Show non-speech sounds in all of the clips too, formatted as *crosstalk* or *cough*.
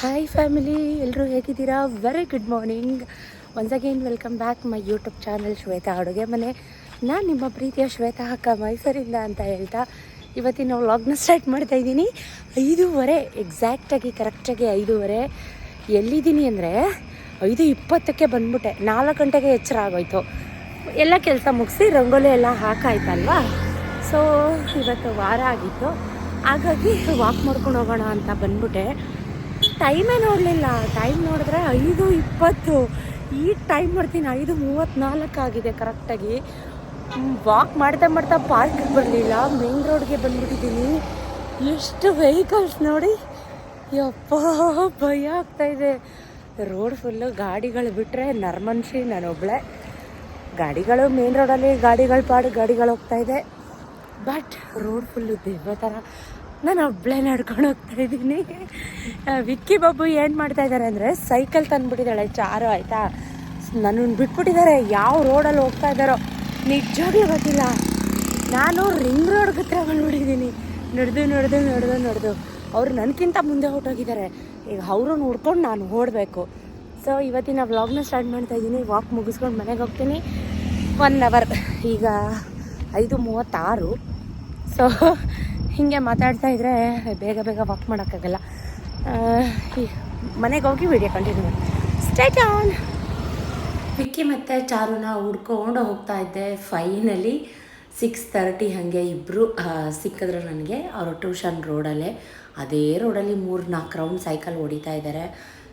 Hi family ಎಲ್ಲರೂ ಹೇಗಿದ್ದೀರಾ? Very good morning once again welcome back my YouTube channel Shweta ಅಡುಗೆ ಮನೆ ನಾನು ನಿಮ್ಮ ಪ್ರೀತಿಯ ಶ್ವೇತಾ ಅಕ್ಕ ಮೈಸೂರಿಂದ ಅಂತ ಹೇಳ್ತಾ ಇವತ್ತಿನ ವ್ಲಾಗ್ನ ಸ್ಟಾರ್ಟ್ ಮಾಡ್ತಾ ಇದ್ದೀನಿ. ಐದೂವರೆ ಎಕ್ಸಾಕ್ಟಾಗಿ ಕರೆಕ್ಟಾಗಿ ಐದೂವರೆ. ಎಲ್ಲಿದ್ದೀನಿ ಅಂದರೆ ಐದು ಇಪ್ಪತ್ತಕ್ಕೆ ಬಂದ್ಬಿಟ್ಟೆ. ನಾಲ್ಕು ಗಂಟೆಗೆ ಎಚ್ಚರ ಆಗೋಯ್ತು. ಎಲ್ಲ ಕೆಲಸ ಮುಗಿಸಿ ರಂಗೋಲಿ ಎಲ್ಲ ಹಾಕಾಯ್ತಲ್ವಾ? ಸೊ ಇವತ್ತು ವಾರ ಆಗಿತ್ತು. ಹಾಗಾಗಿ ವಾಕ್ ಮಾಡ್ಕೊಂಡು ಹೋಗೋಣ ಅಂತ ಬಂದ್ಬಿಟ್ಟೆ. ಟೈಮೇ ನೋಡಲಿಲ್ಲ ಟೈಮ್ ನೋಡಿದ್ರೆ ಐದು ಇಪ್ಪತ್ತು. ಈ ಟೈಮ್ ಮಾಡ್ತೀನಿ, ಐದು ಮೂವತ್ತ್ನಾಲ್ಕು ಆಗಿದೆ ಕರೆಕ್ಟಾಗಿ ವಾಕ್ ಮಾಡ್ತಾ ಮಾಡ್ತಾ ಪಾರ್ಕಿಗೆ ಬರಲಿಲ್ಲ. ಮೇನ್ ರೋಡ್ಗೆ ಬಂದ್ಬಿಟ್ಟಿದ್ದೀನಿ. ಎಷ್ಟು ವೆಹಿಕಲ್ಸ್ ನೋಡಿ. ಯಪ್ಪ, ಭಯ ಇದೆ. ರೋಡ್ ಫುಲ್ಲು ಗಾಡಿಗಳು ಬಿಟ್ಟರೆ ನರ್ಮನ್ಸಿ ನಾನೊಬ್ಳೆ ಗಾಡಿಗಳು ಮೇನ್ ರೋಡಲ್ಲಿ ಗಾಡಿಗಳು ಪಾಡು ಗಾಡಿಗಳು ಹೋಗ್ತಾ ಇದೆ. ಬಟ್ ರೋಡ್ ಫುಲ್ಲು ದೆವ್ವ ಥರ ನಾನು ಒಬ್ಬಳೇ ನಡ್ಕೊಂಡು ಹೋಗ್ತಾ ಇದ್ದೀನಿ. ವಿಕ್ಕಿ ಬಾಬು ಏನು ಮಾಡ್ತಾ ಇದ್ದಾರೆ ಅಂದರೆ ಸೈಕಲ್ ತಂದುಬಿಟ್ಟಿದ್ದಾಳೆ, ಚಾರು, ಆಯಿತಾ? ನನ್ನನ್ನು ಬಿಟ್ಬಿಟ್ಟಿದ್ದಾರೆ. ಯಾವ ರೋಡಲ್ಲಿ ಹೋಗ್ತಾ ಇದ್ದಾರೋ? ನಿಜವಾಗ್ಲೂ ಗೊತ್ತಿಲ್ಲ. ನಾನು ರಿಂಗ್ ರೋಡ್ ಹತ್ರ ಬಂದ್ಬಿಟ್ಟಿದ್ದೀನಿ. ನಡೆದು ನಡೆದು ನಡೆದು ನಡೆದು. ಅವರು ನನಗಿಂತ ಮುಂದೆ ಹೊರಟೋಗಿದ್ದಾರೆ. ಈಗ ಅವರು ನೋಡ್ಕೊಂಡು ನಾನು ಓಡಬೇಕು. ಸೊ ಇವತ್ತಿನ ವ್ಲಾಗ್ನ ಸ್ಟಾರ್ಟ್ ಮಾಡ್ತಾ ಇದ್ದೀನಿ. ವಾಕ್ ಮುಗಿಸ್ಕೊಂಡು ಮನೆಗೆ ಹೋಗ್ತೀನಿ. ಒನ್ ಅವರ್ ಈಗ ಐದು ಮೂವತ್ತಾರು. ಸೊ ಹೀಗೆ ಮಾತಾಡ್ತಾ ಇದ್ದರೆ ಬೇಗ ಬೇಗ ವಾಕ್ ಮಾಡೋಕ್ಕಾಗಲ್ಲ. ಮನೆಗೆ ಹೋಗಿ video continue state on Vicky ಮತ್ತು ಚಾರುನ ಹುಡ್ಕೊಂಡು ಹೋಗ್ತಾ ಇದ್ದೆ. ಫೈನಲಿ ಸಿಕ್ಸ್ ತರ್ಟಿ ಹಾಗೆ ಇಬ್ಬರು ಸಿಕ್ಕಿದ್ರು ನನಗೆ ಅವರು ಟ್ಯೂಷನ್ ರೋಡಲ್ಲೇ ಅದೇ ರೋಡಲ್ಲಿ ಮೂರು ನಾಲ್ಕು ರೌಂಡ್ ಸೈಕಲ್ ಹೊಡಿತಾ ಇದ್ದಾರೆ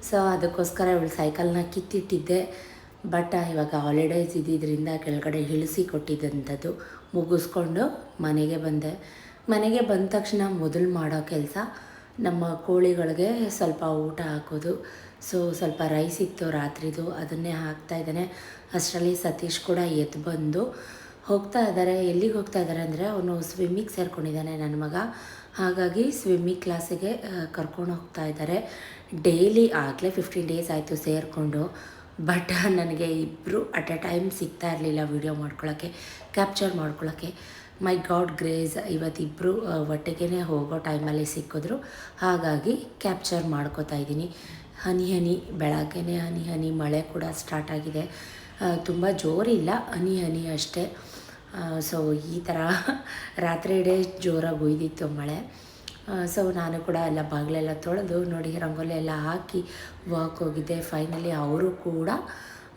ಸೊ ಅದಕ್ಕೋಸ್ಕರ ಇವಳು ಸೈಕಲ್ನ ಕಿತ್ತಿಟ್ಟಿದ್ದೆ. ಬಟ್ ಇವಾಗ ಹಾಲಿಡೇಸ್ ಇದ್ದಿದ್ದರಿಂದ ಕೆಳಗಡೆ ಇಳಿಸಿ ಕೊಟ್ಟಿದ್ದಂಥದ್ದು ಮುಗಿಸ್ಕೊಂಡು ಮನೆಗೆ ಬಂದೆ. ಮನೆಗೆ ಬಂದ ತಕ್ಷಣ ಮೊದಲು ಮಾಡೋ ಕೆಲಸ ನಮ್ಮ ಕೋಳಿಗಳಿಗೆ ಸ್ವಲ್ಪ ಊಟ ಹಾಕೋದು. ಸೊ ಸ್ವಲ್ಪ ರೈಸ್ ಇತ್ತು ರಾತ್ರಿದು, ಅದನ್ನೇ ಹಾಕ್ತಾ ಇದ್ದಾನೆ. ಅಷ್ಟರಲ್ಲಿ ಸತೀಶ್ ಕೂಡ ಎದ್ದು ಬಂದು ಹೋಗ್ತಾ ಇದ್ದಾರೆ. ಎಲ್ಲಿಗೆ ಹೋಗ್ತಾ ಇದ್ದಾರೆ ಅಂದರೆ ಅವನು ಸ್ವಿಮ್ಮಿಂಗ್ ಸೇರ್ಕೊಂಡಿದ್ದಾನೆ ನನ್ನ ಮಗ. ಹಾಗಾಗಿ ಸ್ವಿಮ್ಮಿಂಗ್ ಕ್ಲಾಸಿಗೆ ಕರ್ಕೊಂಡು ಹೋಗ್ತಾ ಇದ್ದಾರೆ. ಡೈಲಿ ಆಗಲೇ ಫಿಫ್ಟೀನ್ ಡೇಸ್ ಆಯಿತು ಸೇರಿಕೊಂಡು. ಬಟ್ ನನಗೆ ಇಬ್ಬರು ಅಟ್ ಎ ಟೈಮ್ ಸಿಗ್ತಾ ಇರಲಿಲ್ಲ ವಿಡಿಯೋ ಮಾಡ್ಕೊಳ್ಳೋಕ್ಕೆ ಕ್ಯಾಪ್ಚರ್ ಮಾಡ್ಕೊಳ್ಳೋಕ್ಕೆ ಮೈ ಗಾಡ್ ಗ್ರೇಸ್ ಇವತ್ತಿಬ್ಬರು ಒಟ್ಟಿಗೆ ಹೋಗೋ ಟೈಮಲ್ಲಿ ಸಿಕ್ಕಿದ್ರು. ಹಾಗಾಗಿ ಕ್ಯಾಪ್ಚರ್ ಮಾಡ್ಕೋತಾ ಇದ್ದೀನಿ. ಹನಿ ಹನಿ, ಬೆಳಗ್ಗೆನೇ ಹನಿ ಹನಿ, ಮಳೆ ಕೂಡ ಸ್ಟಾರ್ಟ್ ಆಗಿದೆ. ತುಂಬ ಜೋರಿಲ್ಲ, ಹನಿ ಹನಿ ಅಷ್ಟೇ. ಸೊ ಈ ಥರ *laughs* ರಾತ್ರಿ ಇಡೇ ಜೋರಾಗಿ ಒಯ್ದಿತ್ತು ಮಳೆ. ಸೊ ನಾನು ಕೂಡ ಎಲ್ಲ ಬಾಗಿಲೆಲ್ಲ ತೊಳೆದು ನೋಡಿ, ರಂಗೋಲಿ ಎಲ್ಲ ಹಾಕಿ ವಾಕ್ ಹೋಗಿದ್ದೆ. ಫೈನಲಿ ಅವರು ಕೂಡ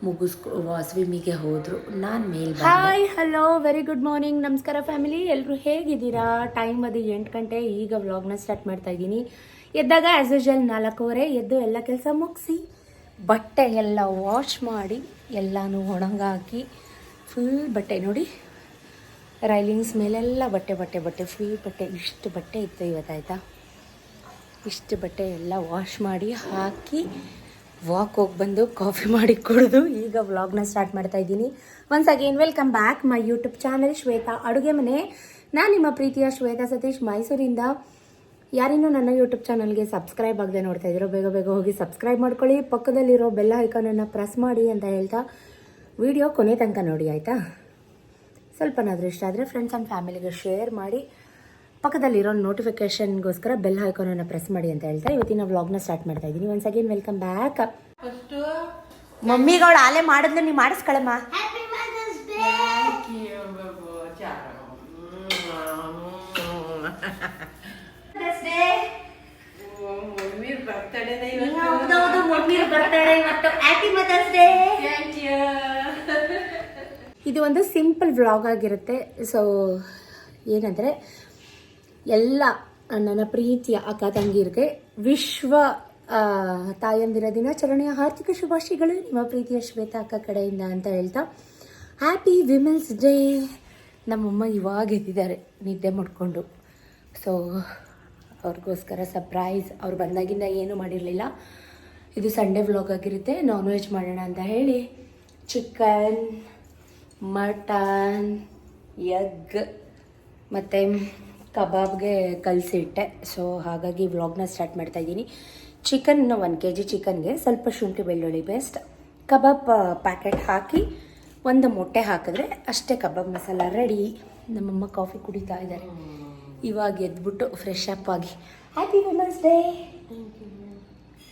ಮುಗಿಸ್ಕೊ ಸ್ವಿಮ್ಮಿಗೆ ಹೋದರು. ನಾನು ಮೇಲೆ hi hello very good morning ನಮಸ್ಕಾರ ಫ್ಯಾಮಿಲಿ ಎಲ್ಲರೂ ಹೇಗಿದ್ದೀರಾ? ಟೈಮ್ ಅದು ಎಂಟು ಗಂಟೆ. ಈಗ ವ್ಲಾಗ್ನ ಸ್ಟಾರ್ಟ್ ಮಾಡ್ತಾ ಇದ್ದೀನಿ. ಎದ್ದಾಗ ಆ್ಯಸ್ ಯೂಶಲ್ ನಾಲ್ಕೂವರೆ, ಎದ್ದು ಎಲ್ಲ ಕೆಲಸ ಮುಗಿಸಿ, ಬಟ್ಟೆ ಎಲ್ಲ ವಾಶ್ ಮಾಡಿ, ಎಲ್ಲನೂ ಒಣಗಾಕಿ ಫುಲ್ ಬಟ್ಟೆ ನೋಡಿ ರೈಲಿಂಗ್ಸ್ ಮೇಲೆಲ್ಲ ಬಟ್ಟೆ ಬಟ್ಟೆ ಬಟ್ಟೆ ಫುಲ್ ಬಟ್ಟೆ, ಇಷ್ಟು ಬಟ್ಟೆ ಇತ್ತು ಇವತ್ತಾಯ್ತಾ? ಇಷ್ಟು ಬಟ್ಟೆ ಎಲ್ಲ ವಾಶ್ ಮಾಡಿ ಹಾಕಿ ವಾಕ್ ಹೋಗಿ ಬಂದು ಕಾಫಿ *laughs* ಮಾಡಿ ಕುಡಿದು ಈಗ ವ್ಲಾಗ್ನ ಸ್ಟಾರ್ಟ್ ಮಾಡ್ತಾ ಇದ್ದೀನಿ. Once again welcome back my YouTube channel Shweta ಅಡುಗೆ ಮನೆ. ನಾನು ನಿಮ್ಮ ಪ್ರೀತಿಯ ಶ್ವೇತಾ ಸತೀಶ್ ಮೈಸೂರಿಂದ. ಯಾರಿನ್ನೂ ನನ್ನ ಯೂಟ್ಯೂಬ್ ಚಾನಲ್ಗೆ ಸಬ್ಸ್ಕ್ರೈಬ್ ಆಗದೆ ನೋಡ್ತಾ ಇದ್ದೀರೋ ಬೇಗ ಬೇಗ ಹೋಗಿ ಸಬ್ಸ್ಕ್ರೈಬ್ ಮಾಡ್ಕೊಳ್ಳಿ. ಪಕ್ಕದಲ್ಲಿರೋ ಬೆಲ್ಲ ಐಕಾನನ್ನು ಪ್ರೆಸ್ ಮಾಡಿ ಅಂತ ಹೇಳ್ತಾ ವಿಡಿಯೋ ಕೊನೆ ತನಕ ನೋಡಿ, ಆಯಿತಾ? ಸ್ವಲ್ಪನಾದರೂ ಇಷ್ಟ ಆದರೆ ಫ್ರೆಂಡ್ಸ್ ಆ್ಯಂಡ್ ಫ್ಯಾಮಿಲಿಗೆ ಶೇರ್ ಮಾಡಿ. ಪಕ್ಕದಲ್ಲಿರೋ ನೋಟಿಫಿಕೇಶನ್ಗೋಸ್ಕರ ಬೆಲ್ ಐಕಾನನ್ನು ಪ್ರೆಸ್ ಮಾಡಿ ಅಂತ ಹೇಳ್ತಾ ಇವತ್ತಿನ ವ್ಲಾಗ್ನ ಸ್ಟಾರ್ಟ್ ಮಾಡ್ತಾ ಇದ್ದೀನಿ. ಒನ್ಸ್ ಅಗೇನ್ ವೆಲ್ಕಮ್ ಬ್ಯಾಕ್ ಮಮ್ಮಿಗಳು ಆಲೆ ಮಾಡಿದ್ಲು ನೀವು ಮಾಡಿಸ್ಕೊಳಮ್ಮ. ಇದು ಒಂದು ಸಿಂಪಲ್ ವ್ಲಾಗ್ ಆಗಿರುತ್ತೆ. ಸೊ ಏನಂದರೆ ಎಲ್ಲ ನನ್ನ ಪ್ರೀತಿಯ ಅಕ್ಕ ತಂಗಿರಿಗೆ ವಿಶ್ವ ತಾಯಂದಿರ ದಿನಾಚರಣೆಯ ಹಾರ್ದಿಕ ಶುಭಾಶಯಗಳು. ನಿಮ್ಮ ಪ್ರೀತಿಯ ಶ್ವೇತಾ ಅಕ್ಕ ಕಡೆಯಿಂದ ಅಂತ ಹೇಳ್ತಾ ಹ್ಯಾಪಿ ವಿಮೆನ್ಸ್ ಡೇ ನಮ್ಮಮ್ಮ ಇವಾಗ ಎದ್ದಿದ್ದಾರೆ, ನಿದ್ದೆ ಮಾಡಿಕೊಂಡು ಸೊ ಅವ್ರಿಗೋಸ್ಕರ ಸರ್ಪ್ರೈಸ್ ಅವ್ರು ಬಂದಾಗಿಂದ ಏನೂ ಮಾಡಿರಲಿಲ್ಲ. ಇದು ಸಂಡೇ ವ್ಲಾಗ್ ಆಗಿರುತ್ತೆ. ನಾನ್ ವೆಜ್ ಮಾಡೋಣ ಅಂತ ಹೇಳಿ ಚಿಕನ್ ಮಟನ್ ಎಗ್ ಮತ್ತು ಕಬಾಬ್ಗೆ ಕಲಸಿಟ್ಟೆ. ಸೊ ಹಾಗಾಗಿ ವ್ಲಾಗ್ನ ಸ್ಟಾರ್ಟ್ ಮಾಡ್ತಾ ಇದ್ದೀನಿ. ಚಿಕನ್ ಒನ್ ಕೆ ಜಿ ಚಿಕನ್ಗೆ ಸ್ವಲ್ಪ ಶುಂಠಿ ಬೆಳ್ಳುಳ್ಳಿ ಪೇಸ್ಟ್ ಕಬಾಬ್ ಪ್ಯಾಕೆಟ್ ಹಾಕಿ ಒಂದು ಮೊಟ್ಟೆ ಹಾಕಿದ್ರೆ ಅಷ್ಟೇ ಕಬಾಬ್ ಮಸಾಲ ರೆಡಿ ನಮ್ಮಮ್ಮ ಕಾಫಿ ಕುಡಿತಾ ಇದ್ದಾರೆ. ಇವಾಗ ಎದ್ಬಿಟ್ಟು ಫ್ರೆಶ್ ಅಪ್ ಆಗಿ. ಹ್ಯಾಪಿ ವುಮೆನ್ಸ್ ಡೇ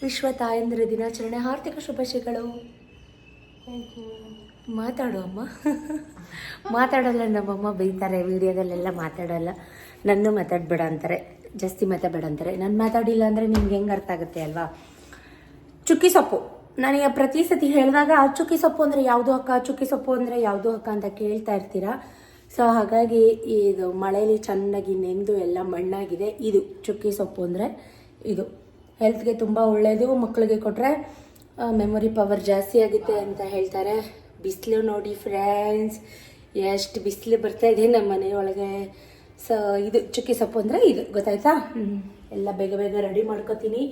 ವಿಶ್ವ ತಾಯಂದಿರ ದಿನಾಚರಣೆ ಆರ್ಥಿಕ ಶುಭಾಶಯಗಳು. ಮಾತಾಡು ಅಮ್ಮ. *laughs* ಮಾತಾಡಲ್ಲ ನಮ್ಮಮ್ಮ ಬೈತಾರೆ, ವಿಡಿಯೋದಲ್ಲೆಲ್ಲ ಮಾತಾಡಲ್ಲ. ನನ್ನ ಮಾತಾಡಬೇಡ ಅಂತಾರೆ, ಜಾಸ್ತಿ ಮಾತಾಡಬೇಡ ಅಂತಾರೆ. ನಾನು ಮಾತಾಡಿಲ್ಲ ಅಂದರೆ ನಿಮ್ಗೆ ಹೆಂಗೆ ಅರ್ಥ ಆಗುತ್ತೆ ಅಲ್ವಾ? ಚುಕ್ಕಿ ಸೊಪ್ಪು. ನನಗೆ ಪ್ರತಿ ಸತಿ ಹೇಳಿದಾಗ, ಆ ಚುಕ್ಕಿ ಸೊಪ್ಪು ಅಂದರೆ ಯಾವುದು ಅಕ್ಕ? ಚುಕ್ಕಿ ಸೊಪ್ಪು ಅಂದರೆ ಯಾವುದು ಅಕ್ಕ ಅಂತ ಕೇಳ್ತಾ ಇರ್ತೀರಾ? ಸೊ ಹಾಗಾಗಿ ಇದು ಮಳೆಯಲ್ಲಿ ಚೆನ್ನಾಗಿ ನೆಂದು ಎಲ್ಲ ಮಣ್ಣಾಗಿದೆ. ಇದು ಚುಕ್ಕಿ ಸೊಪ್ಪು ಅಂದರೆ ಇದು. ಹೆಲ್ತ್ಗೆ ತುಂಬ ಒಳ್ಳೆಯದು ಮಕ್ಕಳಿಗೆ ಕೊಟ್ಟರೆ ಮೆಮೊರಿ ಪವರ್ ಜಾಸ್ತಿ ಆಗುತ್ತೆ ಅಂತ ಹೇಳ್ತಾರೆ. ಬಿಸಿಲು ನೋಡಿ ಫ್ರೆಂಡ್ಸ್ ಎಷ್ಟು ಬಿಸಿಲು ಬರ್ತಾ ಇದೆ ನಮ್ಮ ಮನೆಯೊಳಗೆ ಸೊ ಇದು ಚುಕ್ಕಿ ಸೊಪ್ಪು ಅಂದರೆ ಇದು, ಗೊತ್ತಾಯ್ತಾ? ಎಲ್ಲ ಬೇಗ ಬೇಗ ರೆಡಿ ಮಾಡ್ಕೋತೀನಿ.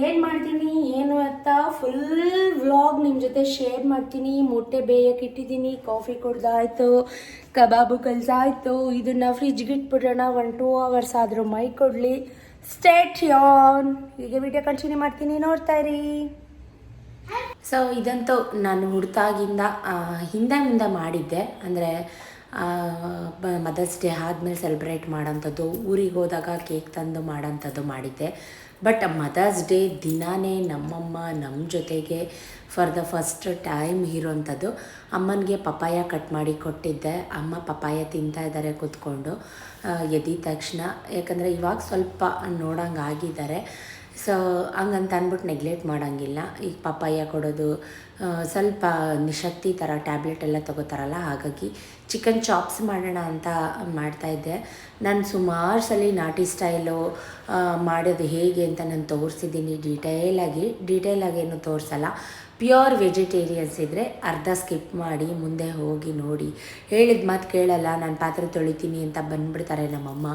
ಏನು ಮಾಡ್ತೀನಿ? ಏನು ಅಂತ ಫುಲ್ ವ್ಲಾಗ್ ನಿಮ್ಮ ಜೊತೆ ಶೇರ್ ಮಾಡ್ತೀನಿ. ಮೊಟ್ಟೆ ಬೇಯಕ್ಕೆ ಇಟ್ಟಿದ್ದೀನಿ ಕಾಫಿ ಕುಡ್ದಾಯ್ತು, ಕಬಾಬು ಕಲ್ಸಾಯ್ತು. ಇದನ್ನ ಫ್ರಿಜ್ಗೆ ಇಟ್ಬಿಡೋಣ. ಒನ್ ಟೂ ಅವರ್ಸ್ ಆದರೂ ಮೈ ಕೊಡಲಿ. ಸ್ಟೇಟ್ ಯಾನ್ ಈಗ ವಿಡಿಯೋ ಕಂಟಿನ್ಯೂ ಮಾಡ್ತೀನಿ. ನೋಡ್ತಾ ಇರಿ. ಸೊ ಇದಂತೂ ನಾನು ಹುಡ್ತಾಗಿಂದ ಹಿಂದೆ ಮುಂದೆ ಮಾಡಿದ್ದೆ. ಅಂದರೆ ಮದರ್ಸ್ ಡೇ ಆದಮೇಲೆ ಸೆಲೆಬ್ರೇಟ್ ಮಾಡೋಂಥದ್ದು, ಊರಿಗೆ ಹೋದಾಗ ಕೇಕ್ ತಂದು ಮಾಡೋಂಥದ್ದು ಮಾಡಿದ್ದೆ. ಬಟ್ ಮದರ್ಸ್ ಡೇ ದಿನಾನೇ ನಮ್ಮಮ್ಮ ನಮ್ಮ ಜೊತೆಗೆ ಫಾರ್ ದ ಫಸ್ಟ್ ಟೈಮ್ ಇರೋಂಥದ್ದು ಅಮ್ಮನಿಗೆ ಪಪಾಯ ಕಟ್ ಮಾಡಿ ಕೊಟ್ಟಿದ್ದೆ. ಅಮ್ಮ ಪಪಾಯ ತಿಂತಾ ಇದ್ದಾರೆ ಕೂತ್ಕೊಂಡು ಎದ್ದ ತಕ್ಷಣ. ಯಾಕಂದರೆ ಇವಾಗ ಸ್ವಲ್ಪ ನೋಡಂಗೆ ಆಗಿದ್ದಾರೆ ಸೊ ಹಂಗಂತ ಅಂದ್ಬಿಟ್ಟು ನೆಗ್ಲೆಕ್ಟ್ ಮಾಡೋಂಗಿಲ್ಲ. ಈಗ ಪಪ್ಪಾಯ ಕೊಡೋದು ಸ್ವಲ್ಪ ನಿಶಕ್ತಿ ಥರ ಟ್ಯಾಬ್ಲೆಟ್ ಎಲ್ಲ ತಗೋತಾರಲ್ಲ, ಹಾಗಾಗಿ ಚಿಕನ್ ಚಾಪ್ಸ್ ಮಾಡೋಣ ಅಂತ ಮಾಡ್ತಾಯಿದ್ದೆ ನಾನು ಸುಮಾರು ಸಲ ನಾಟಿ ಸ್ಟೈಲು ಮಾಡೋದು ಹೇಗೆ ಅಂತ ನಾನು ತೋರಿಸಿದ್ದೀನಿ. ಡೀಟೇಲಾಗಿ ಡೀಟೇಲಾಗಿ ಏನು ತೋರಿಸಲ್ಲ. ಪ್ಯೂರ್ ವೆಜಿಟೇರಿಯನ್ಸ್ ಇದ್ದರೆ ಅರ್ಧ ಸ್ಕಿಪ್ ಮಾಡಿ, ಮುಂದೆ ಹೋಗಿ ನೋಡಿ. ಹೇಳಿದ ಮಾತು ಕೇಳಲ್ಲ, ನಾನು ಪಾತ್ರೆ ತೊಳಿತೀನಿ ಅಂತ ಬಂದ್ಬಿಡ್ತಾರೆ ನಮ್ಮಮ್ಮ.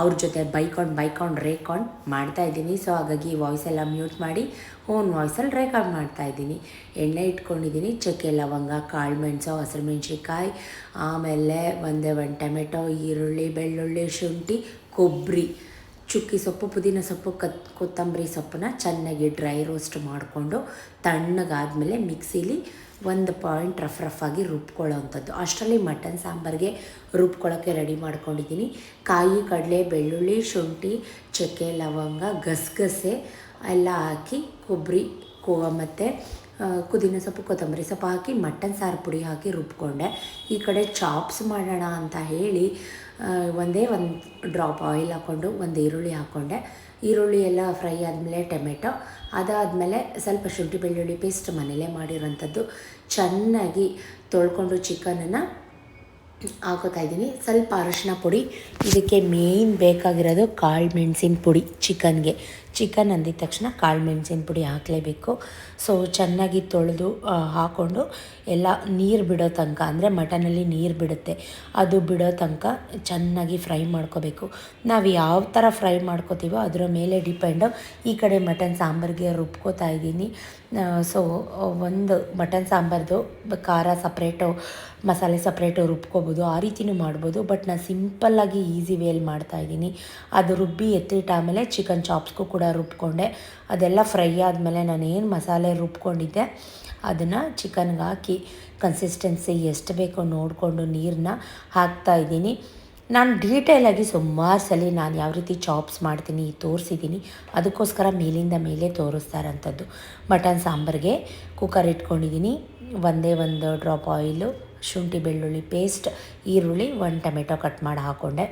ಅವ್ರ ಜೊತೆ ಬೈಕೊಂಡು ಬೈಕೊಂಡು, ರೇಕೊಂಡು ಮಾಡ್ತಾ ಇದ್ದೀನಿ. ಸೊ ಹಾಗಾಗಿ ವಾಯ್ಸ್ ಎಲ್ಲ ಮ್ಯೂಟ್ ಮಾಡಿ ಓನ್ ವಾಯ್ಸಲ್ಲಿ ರೆಕಾರ್ಡ್ ಮಾಡ್ತಾ ಇದ್ದೀನಿ. ಎಣ್ಣೆ ಇಟ್ಕೊಂಡಿದ್ದೀನಿ, ಚಕ್ಕೆ ಲವಂಗ, ಕಾಳು ಮೆಣಸು, ಹಸಿರು ಮೆಣಸಿಕಾಯಿ ಆಮೇಲೆ ಒಂದೇ, ಒಂದು ಟೊಮೆಟೊ, ಈರುಳ್ಳಿ, ಬೆಳ್ಳುಳ್ಳಿ, ಶುಂಠಿ ಕೊಬ್ಬರಿ ಚುಕ್ಕಿ ಸೊಪ್ಪು, ಪುದೀನ ಸೊಪ್ಪು, ಕತ್, ಕೊತ್ತಂಬರಿ ಸೊಪ್ಪನ್ನ ಚೆನ್ನಾಗಿ ಡ್ರೈ ರೋಸ್ಟ್ ಮಾಡಿಕೊಂಡು ತಣ್ಣಗಾದಮೇಲೆ ಮಿಕ್ಸಿಲಿ ಒಂದು ಪಾಯಿಂಟ್ ರಫ್ ರಫ್ ಆಗಿ ರುಬ್ಕೊಳ್ಳೋ ಅಂಥದ್ದು ಅಷ್ಟರಲ್ಲಿ ಮಟನ್ ಸಾಂಬಾರಿಗೆ ರುಬ್ಕೊಳ್ಳೋಕ್ಕೆ ರೆಡಿ ಮಾಡ್ಕೊಂಡಿದ್ದೀನಿ. ಕಾಯಿ, ಕಡಲೆ, ಬೆಳ್ಳುಳ್ಳಿ, ಶುಂಠಿ, ಚಕ್ಕೆ, ಲವಂಗ, ಗಸಗಸೆ ಎಲ್ಲ ಹಾಕಿ, ಕೊಬ್ಬರಿ, ಕೋ ಮತ್ತು ಪುದೀನ ಸೊಪ್ಪು ಕೊತ್ತಂಬರಿ ಸೊಪ್ಪು ಹಾಕಿ, ಮಟನ್ ಸಾರು ಪುಡಿ ಹಾಕಿ ರುಬ್ಕೊಂಡೆ. ಈ ಕಡೆ ಚಾಪ್ಸ್ ಮಾಡೋಣ ಅಂತ ಹೇಳಿ ಒಂದೇ ಒಂದು ಡ್ರಾಪ್ ಆಯಿಲ್ ಹಾಕ್ಕೊಂಡು ಒಂದು ಈರುಳ್ಳಿ ಹಾಕ್ಕೊಂಡೆ. ಈರುಳ್ಳಿ ಎಲ್ಲ ಫ್ರೈ ಆದಮೇಲೆ ಟೊಮೆಟೊ, ಅದಾದಮೇಲೆ ಸ್ವಲ್ಪ ಶುಂಠಿ ಬೆಳ್ಳುಳ್ಳಿ ಪೇಸ್ಟ್ ಮನೇಲೇ ಮಾಡಿರೋಂಥದ್ದು. ಚೆನ್ನಾಗಿ ತೊಳ್ಕೊಂಡು ಚಿಕನನ್ನು ಹಾಕೋತಾ ಇದ್ದೀನಿ. ಸ್ವಲ್ಪ ಅರಶಿನ ಪುಡಿ, ಇದಕ್ಕೆ ಮೇಯ್ನ್ ಬೇಕಾಗಿರೋದು ಕಾಳು ಮೆಣಸಿನ ಪುಡಿ ಚಿಕನ್ಗೆ. ಚಿಕನ್ ಅಂದಿದ ತಕ್ಷಣ ಕಾಳು ಮೆಣಸಿನ ಪುಡಿ ಹಾಕಲೇಬೇಕು. ಸೊ ಚೆನ್ನಾಗಿ ತೊಳೆದು ಹಾಕ್ಕೊಂಡು ಎಲ್ಲ ನೀರು ಬಿಡೋ ತನಕ, ಅಂದರೆ ಮಟನಲ್ಲಿ ನೀರು ಬಿಡುತ್ತೆ, ಅದು ಬಿಡೋ ತನಕ ಚೆನ್ನಾಗಿ ಫ್ರೈ ಮಾಡ್ಕೋಬೇಕು. ನಾವು ಯಾವ ಥರ ಫ್ರೈ ಮಾಡ್ಕೋತೀವೋ ಅದರ ಮೇಲೆ ಡಿಪೆಂಡು ಈ ಕಡೆ ಮಟನ್ ಸಾಂಬಾರಿಗೆ ರುಬ್ಕೋತಾ ಇದ್ದೀನಿ. ಸೊ ಒಂದು ಮಟನ್ ಸಾಂಬಾರ್ದು ಖಾರ ಸಪ್ರೇಟು, ಮಸಾಲೆ ಸಪ್ರೇಟು ರುಬ್ಕೋಬೋದು, ಆ ರೀತಿಯೂ ಮಾಡ್ಬೋದು, ಬಟ್ ನಾನು ಸಿಂಪಲ್ಲಾಗಿ ಈಸಿ ವೇಲ್ ಮಾಡ್ತಾಯಿದ್ದೀನಿ ಅದು ರುಬ್ಬಿ ಎತ್ತಿಟ್ಟ ಆಮೇಲೆ ಚಿಕನ್ ಚಾಪ್ಸ್ಗೂ ಕೂಡ ರುಬ್ಕೊಂಡೆ. ಅದೆಲ್ಲ ಫ್ರೈ ಆದಮೇಲೆ ನಾನು ಏನು ಮಸಾಲೆ ರುಬ್ಕೊಂಡಿದ್ದೆ ಅದನ್ನು ಚಿಕನ್ಗೆ ಹಾಕಿ ಕನ್ಸಿಸ್ಟೆನ್ಸಿ ಎಷ್ಟು ಬೇಕೋ ನೋಡಿಕೊಂಡು ನೀರನ್ನ ಹಾಕ್ತಾ ಇದ್ದೀನಿ. ನಾನು ಡೀಟೇಲಾಗಿ ಸುಮಾರು ಸಲ ನಾನು ಯಾವ ರೀತಿ ಚಾಪ್ಸ್ ಮಾಡ್ತೀನಿ, ತೋರಿಸಿದ್ದೀನಿ. ಅದಕ್ಕೋಸ್ಕರ ಮೇಲಿಂದ ಮೇಲೆ ತೋರಿಸ್ತಾ ಇರೋಂಥದ್ದು ಮಟನ್ ಸಾಂಬಾರಿಗೆ ಕುಕ್ಕರ್ ಇಟ್ಕೊಂಡಿದ್ದೀನಿ. ಒಂದೇ ಒಂದು ಡ್ರಾಪ್ ಆಯಿಲು ಶುಂಠಿ, ಬೆಳ್ಳುಳ್ಳಿ ಪೇಸ್ಟ್ ಈರುಳ್ಳಿ ಒಂದು ಟೊಮೆಟೊ ಕಟ್ ಮಾಡಿ ಹಾಕ್ಕೊಂಡೆ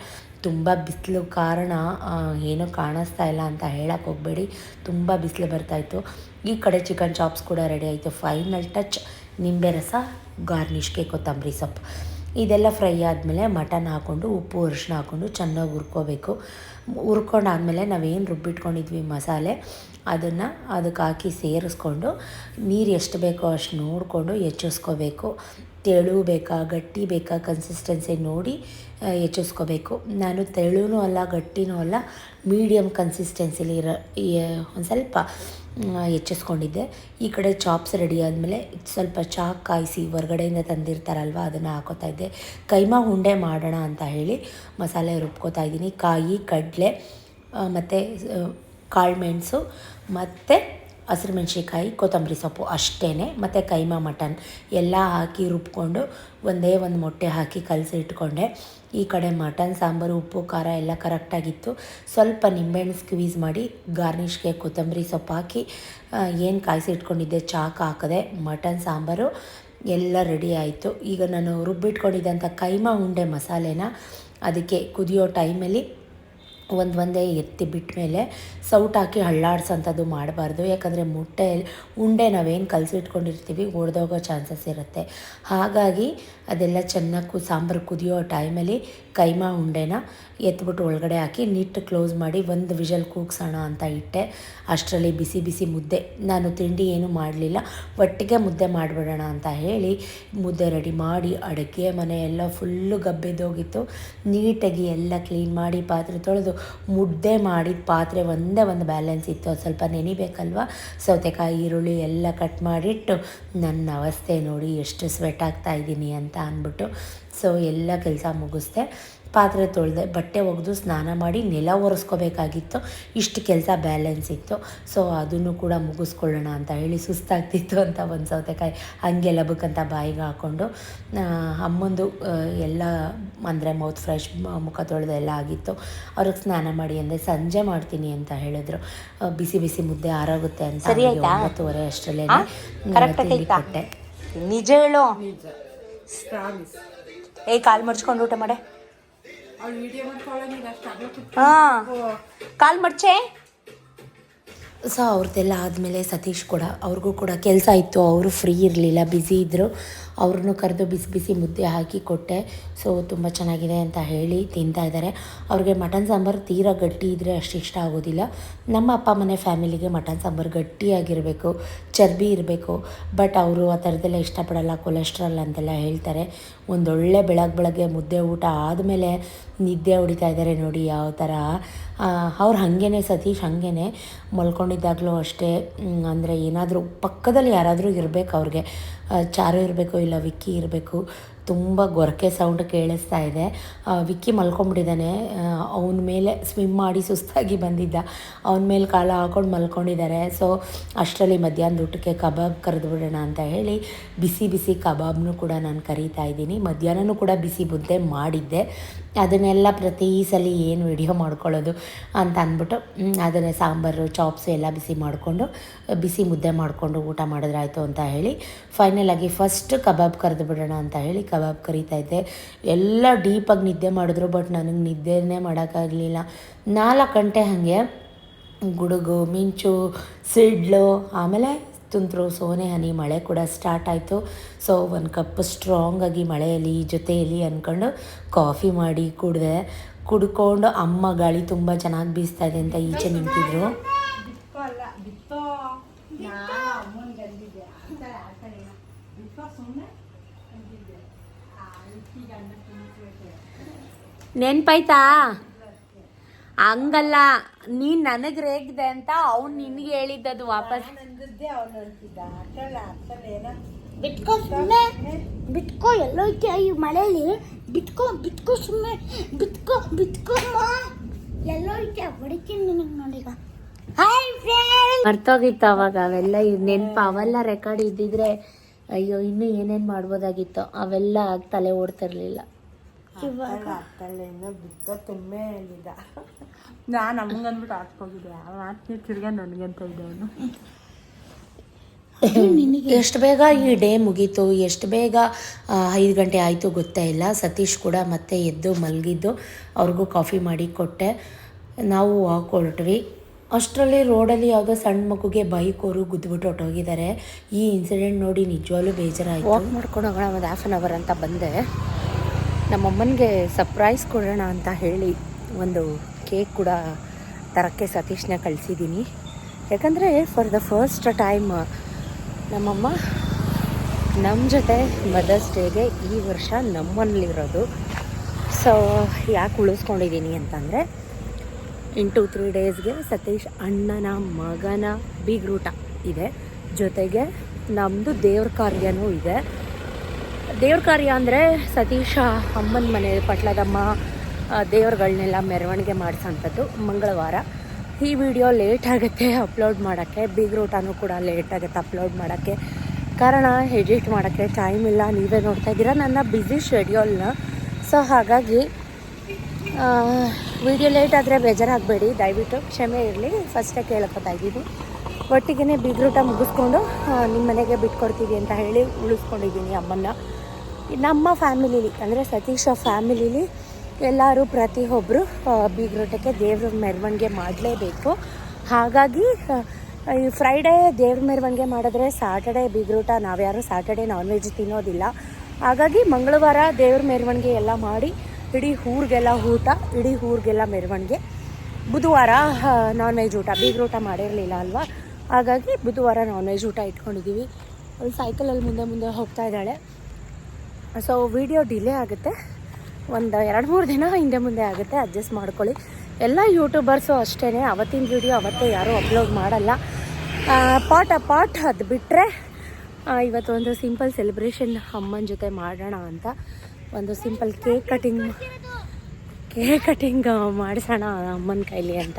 ತುಂಬ ಬಿಸಿಲು ಕಾರಣ ಏನೂ ಕಾಣಿಸ್ತಾ ಇಲ್ಲ ಅಂತ ಹೇಳಕ್ಕೆ ಹೋಗಬೇಡಿ. ತುಂಬ ಬಿಸಿಲು ಬರ್ತಾಯಿತ್ತು ಈ ಕಡೆ ಚಿಕನ್ ಚಾಪ್ಸ್ ಕೂಡ ರೆಡಿ ಆಯಿತು. ಫೈನಲ್ ಟಚ್ ನಿಂಬೆ ರಸ ಗಾರ್ನಿಷ್ಗೆ ಕೊತ್ತಂಬರಿ ಸೊಪ್ಪು. ಇದೆಲ್ಲ ಫ್ರೈ ಆದಮೇಲೆ ಮಟನ್ ಹಾಕ್ಕೊಂಡು ಉಪ್ಪು ಅರಿಶಿನ ಹಾಕ್ಕೊಂಡು ಚೆನ್ನಾಗಿ ಹುರ್ಕೋಬೇಕು. ಹುರ್ಕೊಂಡಾದಮೇಲೆ ನಾವೇನು ರುಬ್ಬಿಟ್ಕೊಂಡಿದ್ವಿ ಮಸಾಲೆ, ಅದನ್ನು ಅದಕ್ಕೆ ಹಾಕಿ ಸೇರಿಸ್ಕೊಂಡು, ನೀರು ಎಷ್ಟು ಬೇಕೋ ಅಷ್ಟು ನೋಡಿಕೊಂಡು ಹೆಚ್ಚಿಸ್ಕೋಬೇಕು ತೆಳು ಬೇಕಾ, ಗಟ್ಟಿ ಬೇಕಾ ಕನ್ಸಿಸ್ಟೆನ್ಸಿ ನೋಡಿ ಹೆಚ್ಚಿಸ್ಕೋಬೇಕು. ನಾನು ತೆಳುನೂ ಅಲ್ಲ, ಗಟ್ಟಿನೂ ಅಲ್ಲ ಮೀಡಿಯಮ್ ಕನ್ಸಿಸ್ಟೆನ್ಸಿಲಿ ಇರೋ ಒಂದು ಸ್ವಲ್ಪ ಹೆಚ್ಚಿಸ್ಕೊಂಡಿದ್ದೆ. ಈ ಕಡೆ ಚಾಪ್ಸ್ ರೆಡಿ ಆದಮೇಲೆ ಸ್ವಲ್ಪ ಚಾಕ್ ಕಾಯಿಸಿ ಹೊರಗಡೆಯಿಂದ ತಂದಿರ್ತಾರಲ್ವ, ಅದನ್ನು ಹಾಕೋತಾ ಇದ್ದೆ. ಕೈಮಾ ಉಂಡೆ ಮಾಡೋಣ ಅಂತ ಹೇಳಿ ಮಸಾಲೆ ರುಬ್ಕೋತಾ ಇದ್ದೀನಿ. ಕಾಯಿ, ಕಡಲೆ ಮತ್ತು ಕಾಳು ಮೆಣಸು, ಮತ್ತು ಹಸಿರುಮೆಣ್ಸಿಕಾಯಿ ಕೊತ್ತಂಬರಿ ಸೊಪ್ಪು ಅಷ್ಟೇ ಮತ್ತು ಕೈಮಾ ಮಟನ್ ಎಲ್ಲ ಹಾಕಿ ರುಬ್ಕೊಂಡು ಒಂದೇ ಒಂದು ಮೊಟ್ಟೆ ಹಾಕಿ ಕಲಸಿ ಇಟ್ಕೊಂಡೆ. ಈ ಕಡೆ ಮಟನ್, ಸಾಂಬಾರು, ಉಪ್ಪು, ಖಾರ ಎಲ್ಲ ಕರೆಕ್ಟಾಗಿತ್ತು ಸ್ವಲ್ಪ ನಿಂಬೆಹಣ್ಣು ಸ್ಕ್ವೀಸ್ ಮಾಡಿ ಗಾರ್ನಿಷ್ಗೆ ಕೊತ್ತಂಬರಿ ಸೊಪ್ಪು ಹಾಕಿ ಏನು ಕಾಯಿಸಿ ಇಟ್ಕೊಂಡಿದ್ದೆ, ಚಾಕ್ ಹಾಕಿದೆ ಮಟನ್, ಸಾಂಬಾರು ಎಲ್ಲ ರೆಡಿ ಆಯಿತು. ಈಗ ನಾನು ರುಬ್ಬಿಟ್ಕೊಂಡಿದ್ದಂಥ ಕೈಮಾ ಉಂಡೆ ಮಸಾಲೆನ ಅದಕ್ಕೆ ಕುದಿಯೋ ಟೈಮಲ್ಲಿ ಒಂದು ಒಂದೇ ಎತ್ತಿ ಬಿಟ್ಟ ಮೇಲೆ ಸೌಟ್ ಹಾಕಿ ಹಳ್ಳಾಡ್ಸೋಂಥದ್ದು ಮಾಡಬಾರ್ದು. ಯಾಕಂದರೆ ಮುಟ್ಟೆ, ಉಂಡೆ ನಾವೇನು ಕಲಸಿಟ್ಕೊಂಡಿರ್ತೀವಿ, ಒಡೆದೋಗೋ ಚಾನ್ಸಸ್ ಇರುತ್ತೆ. ಹಾಗಾಗಿ ಅದೆಲ್ಲ ಚೆನ್ನಾಗಿ ಕು, ಸಾಂಬಾರು ಕುದಿಯೋ ಟೈಮಲ್ಲಿ ಕೈಮಾ ಉಂಡೆನ ಎತ್ಬಿಟ್ಟು ಒಳಗಡೆ ಹಾಕಿ ನೀಟ್ ಕ್ಲೋಸ್ ಮಾಡಿ ಒಂದು ವಿಷಲ್ ಕೂಗ್ಸೋಣ ಅಂತ ಇಟ್ಟೆ. ಅಷ್ಟರಲ್ಲಿ ಬಿಸಿ ಬಿಸಿ ಮುದ್ದೆ. ನಾನು ತಿಂಡಿ ಏನೂ ಮಾಡಲಿಲ್ಲ. ಒಟ್ಟಿಗೆ ಮುದ್ದೆ ಮಾಡಿಬಿಡೋಣ ಅಂತ ಹೇಳಿ ಮುದ್ದೆ ರೆಡಿ ಮಾಡಿ ಅಡುಗೆ ಮನೆ ಎಲ್ಲ ಫುಲ್ಲು ಗಬ್ಬೆದೋಗಿತ್ತು ನೀಟಾಗಿ ಎಲ್ಲ ಕ್ಲೀನ್ ಮಾಡಿ ಪಾತ್ರೆ ತೊಳೆದು ಮುದ್ದೆ ಮಾಡಿದ ಪಾತ್ರೆ ಒಂದೇ ಒಂದು ಬ್ಯಾಲೆನ್ಸ್ ಇತ್ತು. ಅದು ಸ್ವಲ್ಪ ನೆನಿಬೇಕಲ್ವ? ಸೌತೆಕಾಯಿ, ಈರುಳ್ಳಿ ಎಲ್ಲ ಕಟ್ ಮಾಡಿಟ್ಟು ನನ್ನ ಅವಸ್ಥೆ ನೋಡಿ ಎಷ್ಟು ಸ್ವೆಟ್ ಆಗ್ತಾ ಇದ್ದೀನಿ ಅಂತ ಅಂದ್ಬಿಟ್ಟು ಸೊ ಎಲ್ಲ ಕೆಲಸ ಮುಗಿಸ್ದೆ ಪಾತ್ರೆ ತೊಳೆದೆ ಬಟ್ಟೆ ಒಗೆದು ಸ್ನಾನ ಮಾಡಿ ನೆಲ ಒರೆಸ್ಕೋಬೇಕಾಗಿತ್ತು. ಇಷ್ಟು ಕೆಲಸ ಬ್ಯಾಲೆನ್ಸ್ ಇತ್ತು. ಸೊ ಅದನ್ನು ಕೂಡ ಮುಗಿಸ್ಕೊಳ್ಳೋಣ ಅಂತ ಹೇಳಿ ಸುಸ್ತಾಗ್ತಿತ್ತು ಅಂತ ಒಂದು ಸೌತೆಕಾಯಿ ಹಂಗೆ ಲಬಕ್ಕಂತ ಬಾಯಿಗೆ ಹಾಕ್ಕೊಂಡು ಅಮ್ಮಂದು ಎಲ್ಲ ಅಂದರೆ ಮೌತ್ ಫ್ರೆಶ್ ಮುಖ ತೊಳೆದು ಎಲ್ಲ ಆಗಿತ್ತು. ಅವ್ರಿಗೆ ಸ್ನಾನ ಮಾಡಿ ಅಂದರೆ ಸಂಜೆ ಮಾಡ್ತೀನಿ ಅಂತ ಹೇಳಿದ್ರು. ಬಿಸಿ ಬಿಸಿ ಮುದ್ದೆ ಆರೋಗುತ್ತೆ ಅಂತ ಸರಿ ಆಯ್ತಾ? ಒಂಬತ್ತುವರೆ ಅಷ್ಟರಲ್ಲೇ ಕೊಟ್ಟೆ. ನಿಜ ಹೇಳು. ಏ ಕಾಲ್ ಮಡ್ಚ್ಕೊಂಡು ಊಟ ಮಾಡೆ. ಹಾ. ಕಾಲ್ ಮಡ್ಚೆ ಸೊ ಅವ್ರದ್ದೆಲ್ಲ ಆದಮೇಲೆ ಸತೀಶ್ ಕೂಡ, ಅವ್ರಿಗೂ ಕೂಡ ಕೆಲಸ ಇತ್ತು. ಅವರು ಫ್ರೀ ಇರಲಿಲ್ಲ ಬ್ಯುಸಿ ಇದ್ದರು ಅವ್ರನ್ನೂ ಕರೆದು ಬಿಸಿ ಬಿಸಿ ಮುದ್ದೆ ಹಾಕಿ ಕೊಟ್ಟೆ. ಸೊ ತುಂಬ ಚೆನ್ನಾಗಿದೆ ಅಂತ ಹೇಳಿ ತಿಂತಾ ಇದ್ದಾರೆ. ಅವ್ರಿಗೆ ಮಟನ್ ಸಾಂಬಾರು ತೀರಾ ಗಟ್ಟಿ ಇದ್ದರೆ ಅಷ್ಟು ಇಷ್ಟ ಆಗೋದಿಲ್ಲ. ನಮ್ಮ ಅಪ್ಪ ಮನೆ ಫ್ಯಾಮಿಲಿಗೆ ಮಟನ್ ಸಾಂಬಾರು ಗಟ್ಟಿಯಾಗಿರಬೇಕು, ಚರ್ಬಿ ಇರಬೇಕು. ಬಟ್ ಅವರು ಆ ಥರದ್ದೆಲ್ಲ ಇಷ್ಟಪಡಲ್ಲ ಕೊಲೆಸ್ಟ್ರಾಲ್ ಅಂತೆಲ್ಲ ಹೇಳ್ತಾರೆ. ಒಂದೊಳ್ಳೆ ಬೆಳಗ್ಗೆ ಬೆಳಗ್ಗೆ ಮುದ್ದೆ ಊಟ ಆದಮೇಲೆ ನಿದ್ದೆ ಹೊಡಿತಾ ಇದ್ದಾರೆ ನೋಡಿ, ಯಾವ ಥರ ಅವ್ರು ಹಾಗೇನೆ, ಸತೀಶ್ ಹಾಗೇನೆ ಮಲ್ಕೊಂಡಿದ್ದಾಗಲೂ ಅಷ್ಟೇ. ಅಂದರೆ ಏನಾದರೂ ಪಕ್ಕದಲ್ಲಿ ಯಾರಾದರೂ ಇರಬೇಕು ಅವ್ರಿಗೆ. ಚಾರು ಇರಬೇಕು ಇಲ್ಲ ವಿಕ್ಕಿ ಇರಬೇಕು. ತುಂಬ ಗೊರಕೆ ಸೌಂಡ್ ಕೇಳಿಸ್ತಾ ಇದೆ. ವಿಕ್ಕಿ ಮಲ್ಕೊಂಡ್ಬಿಟ್ಟಿದ್ದಾನೆ ಅವನ ಮೇಲೆ ಸ್ವಿಮ್ ಮಾಡಿ ಸುಸ್ತಾಗಿ ಬಂದಿದ್ದ. ಅವನ ಮೇಲೆ ಕಾಲ ಹಾಕೊಂಡು ಮಲ್ಕೊಂಡಿದ್ದಾರೆ. ಸೊ ಅಷ್ಟರಲ್ಲಿ ಮಧ್ಯಾಹ್ನದ ಊಟಕ್ಕೆ ಕಬಾಬ್ ಕರೆದು ಬಿಡೋಣ ಅಂತ ಹೇಳಿ ಬಿಸಿ ಬಿಸಿ ಕಬಾಬ್ನು ಕೂಡ ನಾನು ಕರೀತಾ ಇದ್ದೀನಿ. ಮಧ್ಯಾಹ್ನನೂ ಕೂಡ ಬಿಸಿ ಮುದ್ದೆ ಮಾಡಿದ್ದೆ. ಅದನ್ನೆಲ್ಲ ಪ್ರತಿ ಸಲ ಏನು ವಿಡಿಯೋ ಮಾಡ್ಕೊಳ್ಳೋದು ಅಂತ ಅಂದ್ಬಿಟ್ಟು ಅದನ್ನೇ ಸಾಂಬಾರು ಚಾಪ್ಸು ಎಲ್ಲ ಬಿಸಿ ಮಾಡಿಕೊಂಡು, ಬಿಸಿ ಮುದ್ದೆ ಮಾಡಿಕೊಂಡು ಊಟ ಮಾಡಿದ್ರಾಯ್ತು ಅಂತ ಹೇಳಿ ಫೈನಲಾಗಿ ಫಸ್ಟ್ ಕಬಾಬ್ ಕರೆದು ಬಿಡೋಣ ಅಂತ ಹೇಳಿ ಕಬಾಬ್ ಕರೀತಾ ಇದ್ದೆ. ಎಲ್ಲ ಡೀಪಾಗಿ ನಿದ್ದೆ ಮಾಡಿದ್ರು ಬಟ್ ನನಗೆ ನಿದ್ದೆನೇ ಮಾಡೋಕ್ಕಾಗಲಿಲ್ಲ. ನಾಲ್ಕು ಗಂಟೆ ಹಾಗೆ ಗುಡುಗು, ಮಿಂಚು, ಸಿಡ್ಲು, ಆಮೇಲೆ ತುಂತುರು ಸೋನೆ ಹನಿ ಮಳೆ ಕೂಡ ಸ್ಟಾರ್ಟ್ ಆಯಿತು. ಸೊ ಒಂದು ಕಪ್ ಸ್ಟ್ರಾಂಗಾಗಿ ಮಳೆಯಲ್ಲಿ ಜೊತೆಯಲ್ಲಿ ಅಂದ್ಕೊಂಡು ಕಾಫಿ ಮಾಡಿ ಕುಡಿದೆ. ಕುಡ್ಕೊಂಡು ಅಮ್ಮ ಗಾಳಿ ತುಂಬ ಚೆನ್ನಾಗಿ ಬೀಸ್ತಾ ಇದೆ ಅಂತ ಈಚೆ ನಿಂತಿದ್ರು. ನೆನ್ಪಾಯ್ತಾ? ಹಂಗಲ್ಲ ನೀನ್ ನನಗೆ ರೇಗಿದೆ ಅಂತ ಅವ್ನು ನಿನ್ಗೆ ಹೇಳಿದ್ದದು ವಾಪಸ್. ಬಿಟ್ಕೋ ಸುಮ್ಮನೆ ಬಿಟ್ಕೋ ಎಲ್ಲೋಕೆ ಈ ಮಳೆಯಲ್ಲಿ ಬಿಟ್ಕೋ ಬಿಟ್ಕೋ ಸುಮ್ಮನೆ ಬಿಟ್ಕೋ ಬಿಟ್ಕೋ ಎಲ್ಲೋಯ್ತೆ ಹೊಡಿತೀನಿ ನಿನಗೆ ನೋಡಿಗ ಹಾಯ್ ಫ್ರೆಂಡ್ ಮರ್ತೋಗಿತ್ತು ಅವಾಗ ಅವೆಲ್ಲ. ನೆನಪು ಅವೆಲ್ಲ ರೆಕಾರ್ಡ್ ಇದ್ದಿದ್ರೆ ಅಯ್ಯೋ ಇನ್ನೂ ಏನೇನು ಮಾಡ್ಬೋದಾಗಿತ್ತು? ಅವೆಲ್ಲ ತಲೆ ಓಡ್ತಿರ್ಲಿಲ್ಲ. ಇವಾಗ ಬಿತ್ತ ತುಂಬೆ ಹೇಳಿದ ನಾನು ನಮ್ಗಂದ್ಬಿಟ್ಟು ಹಾಕ್ಕೋಗಿದ್ದೆ ಹಾಕಿ ತಿರ್ಗಾ ನನಗಂತ ಇದೆ ಅವನು. ಎಷ್ಟು ಬೇಗ ಈ ಡೇ ಮುಗೀತು? ಎಷ್ಟು ಬೇಗ ಐದು ಗಂಟೆ ಆಯಿತು ಗೊತ್ತೇ ಇಲ್ಲ. ಸತೀಶ್ ಕೂಡ ಮತ್ತೆ ಎದ್ದು ಮಲಗಿದ್ದು ಅವ್ರಿಗೂ ಕಾಫಿ ಮಾಡಿ ಕೊಟ್ಟೆ. ನಾವು ವಾಕ್ ಹೊರಟ್ವಿ. ಅಷ್ಟರಲ್ಲಿ ರೋಡಲ್ಲಿ ಯಾವುದೋ ಸಣ್ಣ ಮಗುಗೆ ಬೈಕ್ ಅವರು ಗುದ್ದುಬಿಟ್ಟು ಹೊಟ್ಟೋಗಿದ್ದಾರೆ ಈ ಇನ್ಸಿಡೆಂಟ್ ನೋಡಿ ನಿಜವಾಗ್ಲೂ ಬೇಜಾರಾಯಿತು. ವಾಕ್ ಮಾಡ್ಕೊಂಡು ಹೋಗೋಣ ಒಂದು ಹಾಫ್ ಆನ್ ಅವರ್ ಅಂತ ಬಂದೆ. ನಮ್ಮಮ್ಮನಿಗೆ ಸರ್ಪ್ರೈಸ್ ಕೊಡೋಣ ಅಂತ ಹೇಳಿ ಒಂದು ಕೇಕ್ ಕೂಡ ತರಕ್ಕೆ ಸತೀಶ್ನ ಕಳಿಸಿದ್ದೀನಿ. ಯಾಕಂದರೆ ಫಾರ್ ದ ಫಸ್ಟ್ ಟೈಮ್ ನಮ್ಮಮ್ಮ ನಮ್ಮ ಜೊತೆ ಮದರ್ಸ್ ಡೇಗೆ ಈ ವರ್ಷ ನಮ್ಮಲ್ಲಿರೋದು ಸೊ ಯಾಕೆ ಉಳಿಸ್ಕೊಂಡಿದ್ದೀನಿ ಅಂತಂದರೆ ಇನ್ ಟು ತ್ರೀ ಡೇಸ್ಗೆ ಸತೀಶ್ ಅಣ್ಣನ ಮಗನ ಬೀಗ್ರೂಟ ಇದೆ. ಜೊತೆಗೆ ನಮ್ಮದು ದೇವ್ರ ಕಾರ್ಯನೂ ಇದೆ. ದೇವ್ರ ಕಾರ್ಯ ಅಂದರೆ ಸತೀಶ ಅಮ್ಮನ ಮನೆ, ಪಟ್ಲದಮ್ಮ ದೇವ್ರುಗಳನ್ನೆಲ್ಲ ಮೆರವಣಿಗೆ ಮಾಡಿಸೋಂಥದ್ದು ಮಂಗಳವಾರ. ಈ ವಿಡಿಯೋ ಲೇಟ್ ಆಗುತ್ತೆ ಅಪ್ಲೋಡ್ ಮಾಡೋಕ್ಕೆ. ಬಿಗ್ ರೂಟನೂ ಕೂಡ ಲೇಟ್ ಆಗುತ್ತೆ ಅಪ್ಲೋಡ್ ಮಾಡೋಕ್ಕೆ. ಕಾರಣ ಎಡಿಟ್ ಮಾಡೋಕ್ಕೆ ಟೈಮ್ ಇಲ್ಲ. ನೀವೇ ನೋಡ್ತಾ ಇದ್ದೀರಾ ನನ್ನ ಬ್ಯುಸಿ ಶೆಡ್ಯೂಲ್ನ ಸೊ ಹಾಗಾಗಿ ವಿಡಿಯೋ ಲೇಟ್ ಆದರೆ ಬೇಜಾರಾಗಬೇಡಿ. ದಯವಿಟ್ಟು ಕ್ಷಮೆ ಇರಲಿ. ಫಸ್ಟೇ ಕೇಳ್ಕೊತಾ ಇದ್ದೀನಿ. ಒಟ್ಟಿಗೆ ಬಿಗ್ ರೂಟ ಮುಗಿಸ್ಕೊಂಡು ನಿಮ್ಮ ಮನೆಗೆ ಬಿಟ್ಕೊಡ್ತೀವಿ ಅಂತ ಹೇಳಿ ಉಳಿಸ್ಕೊಂಡಿದ್ದೀನಿ ಅಮ್ಮನ್ನ. ನಮ್ಮ ಫ್ಯಾಮಿಲಿಲಿ ಅಂದರೆ ಸತೀಶ ಫ್ಯಾಮಿಲಿಲಿ ಎಲ್ಲರೂ ಪ್ರತಿಯೊಬ್ಬರು ಬೀಗ್ರೋಟಕ್ಕೆ ದೇವ್ರ ಮೆರವಣಿಗೆ ಮಾಡಲೇಬೇಕು. ಹಾಗಾಗಿ ಈ ಫ್ರೈಡೇ ದೇವ್ರ ಮೆರವಣಿಗೆ ಮಾಡಿದ್ರೆ ಸಾಟರ್ಡೇ ಬೀಗ್ರೂಟ, ನಾವ್ಯಾರು ಸಾಟರ್ಡೇ ನಾನ್ ವೆಜ್ ತಿನ್ನೋದಿಲ್ಲ. ಹಾಗಾಗಿ ಮಂಗಳವಾರ ದೇವ್ರ ಮೆರವಣಿಗೆ ಎಲ್ಲ ಮಾಡಿ, ಇಡೀ ಊರಿಗೆಲ್ಲ ಊಟ, ಇಡೀ ಊರಿಗೆಲ್ಲ ಮೆರವಣಿಗೆ. ಬುಧವಾರ ನಾನ್ ವೆಜ್ ಊಟ, ಬೀಗ್ರೂಟ ಮಾಡಿರಲಿಲ್ಲ ಅಲ್ವಾ? ಹಾಗಾಗಿ ಬುಧವಾರ ನಾನ್ ವೆಜ್ ಊಟ ಇಟ್ಕೊಂಡಿದ್ದೀವಿ ಒಂದು ಸೈಕಲಲ್ಲಿ ಮುಂದೆ ಮುಂದೆ ಹೋಗ್ತಾ ಇದ್ದಾಳೆ. ಸೊ ವಿಡಿಯೋ ಡಿಲೇ ಆಗುತ್ತೆ. ಒಂದು ಎರಡು ಮೂರು ದಿನ ಹಿಂದೆ ಮುಂದೆ ಆಗುತ್ತೆ. ಅಡ್ಜಸ್ಟ್ ಮಾಡ್ಕೊಳ್ಳಿ. ಎಲ್ಲ ಯೂಟ್ಯೂಬರ್ಸು ಅಷ್ಟೇ ಅವತ್ತಿನ ವಿಡಿಯೋ ಅವತ್ತೇ ಯಾರೂ ಅಪ್ಲೋಡ್ ಮಾಡಲ್ಲ. ಪಾಟ್ ಆ ಪಾಟ್ ಅದು ಬಿಟ್ಟರೆ ಇವತ್ತು ಒಂದು ಸಿಂಪಲ್ ಸೆಲೆಬ್ರೇಷನ್ ಅಮ್ಮನ ಜೊತೆ ಮಾಡೋಣ ಅಂತ. ಒಂದು simple cake cutting cake cutting ಮಾಡಿಸೋಣ ಅಮ್ಮನ ಕೈಲಿ ಅಂತ.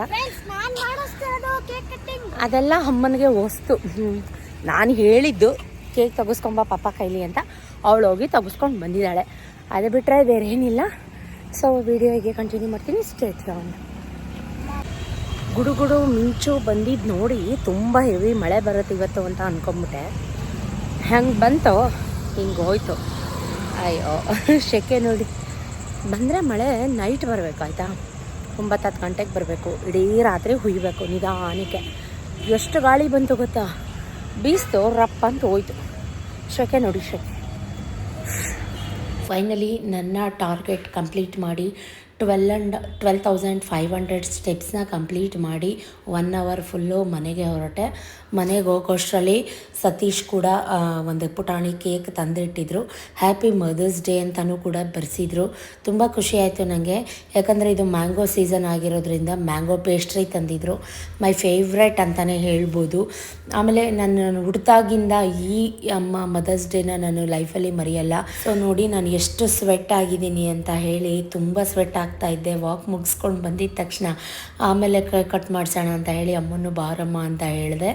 ಅದೆಲ್ಲ ಅಮ್ಮನಿಗೆ ವಸ್ತು ನಾನು ಹೇಳಿದ್ದು ಕೇಕ್ ತೆಗೆಸ್ಕೊಂಬ ಪಾಪ ಕೈಲಿ ಅಂತ. ಅವಳು ಹೋಗಿ ತೆಗೆಸ್ಕೊಂಡು ಬಂದಿದ್ದಾಳೆ. ಅದು ಬಿಟ್ಟರೆ ಬೇರೆ ಏನಿಲ್ಲ ಸೊ ವಿಡಿಯೋಗೆ ಕಂಟಿನ್ಯೂ ಮಾಡ್ತೀನಿ. ಸ್ಟೇಟ್ ಅವನು ಗುಡುಗುಡು ಮಿಂಚು ಬಂದಿದ್ದು ನೋಡಿ ತುಂಬ ಹೆವಿ ಮಳೆ ಬರುತ್ತೆ ಇವತ್ತು ಅಂತ ಅಂದ್ಕೊಂಬಿಟ್ಟೆ ಹೆಂಗೆ ಬಂತು, ಹಿಂಗೆ ಹೋಯ್ತು. ಅಯ್ಯೋ, ಶೆಕೆ ನೋಡಿ. ಬಂದರೆ ಮಳೆ ನೈಟ್ ಬರಬೇಕು, ಆಯಿತಾ? ಒಂಬತ್ತು ಹತ್ತು ಗಂಟೆಗೆ ಬರಬೇಕು. ಇಡೀ ರಾತ್ರಿ ಹುಯ್ಬೇಕು, ನಿಧಾನಕ್ಕೆ. ಎಷ್ಟು ಗಾಳಿ ಬಂತು ಗೊತ್ತಾ? ಬೀಸ್ತು ರಪ್ಪ ಅಂತ ಹೋಯ್ತು. ಶೆಕೆ ನೋಡಿ, ಶೆಕೆ. ಫೈನಲಿ ನನ್ನ ಟಾರ್ಗೆಟ್ ಕಂಪ್ಲೀಟ್ ಮಾಡಿ twelve and twelve thousand five hundred ಸ್ಟೆಪ್ಸ್ನ complete ಮಾಡಿ ಒನ್ ಅವರ್ ಫುಲ್ಲು ಮನೆಗೆ ಹೊರಟೆ. ಮನೆಗೆ ಹೋಗೋಷ್ಟರಲ್ಲಿ ಸತೀಶ್ ಕೂಡ ಒಂದು ಪುಟಾಣಿ ಕೇಕ್ ತಂದಿಟ್ಟಿದ್ರು. ಹ್ಯಾಪಿ ಮದರ್ಸ್ ಡೇ ಅಂತಲೂ ಕೂಡ ಬರೆಸಿದ್ರು. ತುಂಬ ಖುಷಿ ಆಯಿತು ನನಗೆ ಯಾಕಂದರೆ ಇದು ಮ್ಯಾಂಗೋ ಸೀಸನ್ ಆಗಿರೋದ್ರಿಂದ ಮ್ಯಾಂಗೋ ಪೇಸ್ಟ್ರಿ ತಂದಿದ್ರು. ಮೈ ಫೇವ್ರೆಟ್ ಅಂತಲೇ ಹೇಳ್ಬೋದು. ಆಮೇಲೆ ನಾನು ಹುಡ್ತಾಗಿಂದ ಈ ಅಮ್ಮ ಮದರ್ಸ್ ಡೇನ ನಾನು ಲೈಫಲ್ಲಿ ಮರೆಯಲ್ಲ. ಸೊ ನೋಡಿ ನಾನು ಎಷ್ಟು ಸ್ವೆಟ್ ಆಗಿದ್ದೀನಿ ಅಂತ ಹೇಳಿ ತುಂಬ ಸ್ವೆಟ್ ಆಗ್ತಾ ಇದ್ದೆ. ವಾಕ್ ಮುಗಿಸ್ಕೊಂಡು ಬಂದಿದ್ದ ತಕ್ಷಣ ಆಮೇಲೆ ಕಟ್ ಮಾಡಿಸೋಣ ಅಂತ ಹೇಳಿ ಅಮ್ಮನ್ನು ಬಾರಮ್ಮ ಅಂತ ಹೇಳಿದೆ.